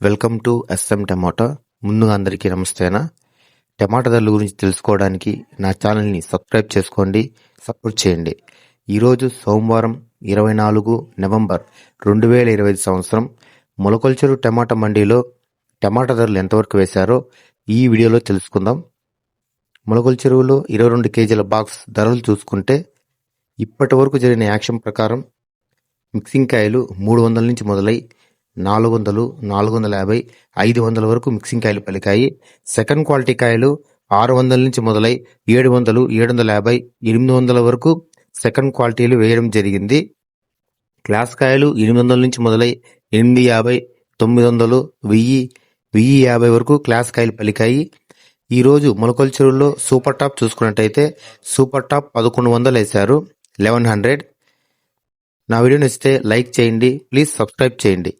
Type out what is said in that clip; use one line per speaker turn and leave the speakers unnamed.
Welcome to S M టమాటా. ముందుగా అందరికీ నమస్తేనా? టమాటా ధరల గురించి తెలుసుకోవడానికి నా ఛానల్ని సబ్స్క్రైబ్ చేసుకోండి సపోర్ట్ చేయండి. ఈరోజు సోమవారం ఇరవై నాలుగు నవంబర్ రెండు వేల ఇరవై ఐదు సంవత్సరం. మొలకొల్చెరు టమాటా మండీలో టమాటా ధరలు ఎంతవరకు వేశారో ఈ వీడియోలో తెలుసుకుందాం. మొలకొల్ చెరువులో ఇరవై రెండు కేజీల బాక్స్ ధరలు చూసుకుంటే ఇప్పటి వరకు జరిగిన యాక్షన్ ప్రకారం మిక్సింగ్ కాయలు మూడు వందల నుంచి మొదలై నాలుగు వందలు నాలుగు వందల యాభై ఐదు వందల వరకు మిక్సింగ్ కాయలు పలికాయి. సెకండ్ క్వాలిటీ కాయలు ఆరు వందల నుంచి మొదలై ఏడు వందలు ఏడు వందల యాభై ఎనిమిది వందల వరకు సెకండ్ క్వాలిటీలు వేయడం జరిగింది. క్లాస్ కాయలు ఎనిమిది వందల నుంచి మొదలై ఎనిమిది యాభై తొమ్మిది వందలు వెయ్యి వెయ్యి యాభై వరకు క్లాస్ కాయలు పలికాయి. ఈరోజు మొలకల చెరువులో సూపర్ టాప్ చూసుకున్నట్టయితే సూపర్ టాప్ పదకొండు వందలు వేశారు. Eleven hundred. నా వీడియో నచ్చితే లైక్ చేయండి. ప్లీజ్ సబ్స్క్రైబ్ చేయండి.